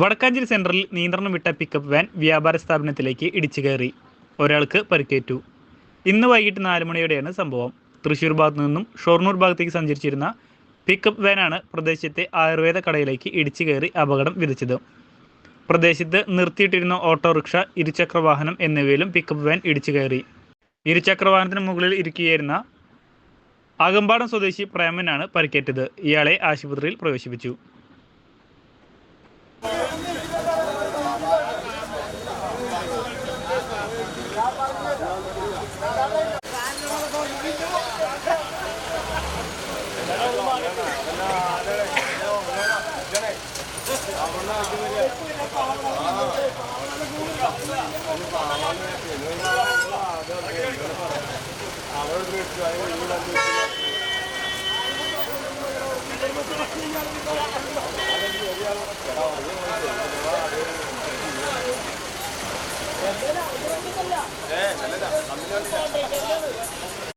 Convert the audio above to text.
വടക്കാഞ്ചേരി സെൻട്രലിൽ നിയന്ത്രണം വിട്ട pickup van വ്യാപാര സ്ഥാപനത്തിലേക്ക് ഇടിച്ചു കയറി. ഒരാൾക്ക് പരിക്കേറ്റു. ഇന്ന് വൈകിട്ട് നാല് മണിയോടെയാണ് സംഭവം. തൃശൂർ ഭാഗത്തു നിന്നും ഷൊർണൂർ ഭാഗത്തേക്ക് സഞ്ചരിച്ചിരുന്ന പിക്കപ്പ് വാനാണ് പ്രദേശത്തെ ആയുർവേദ കടയിലേക്ക് ഇടിച്ചു കയറി അപകടം വിധിച്ചത് പ്രദേശത്ത് നിർത്തിയിട്ടിരുന്ന ഓട്ടോറിക്ഷ ഇരുചക്ര വാഹനം എന്നിവയിലും പിക്കപ്പ് വാൻ ഇടിച്ചു കയറി. ഇരുചക്ര വാഹനത്തിന് മുകളിൽ ഇരിക്കുകയായിരുന്ന അകമ്പാടം സ്വദേശി പ്രേമനാണ് പരിക്കേറ്റത്. ഇയാളെ ആശുപത്രിയിൽ പ്രവേശിപ്പിച്ചു. അവിടെ 哎前面的咱们这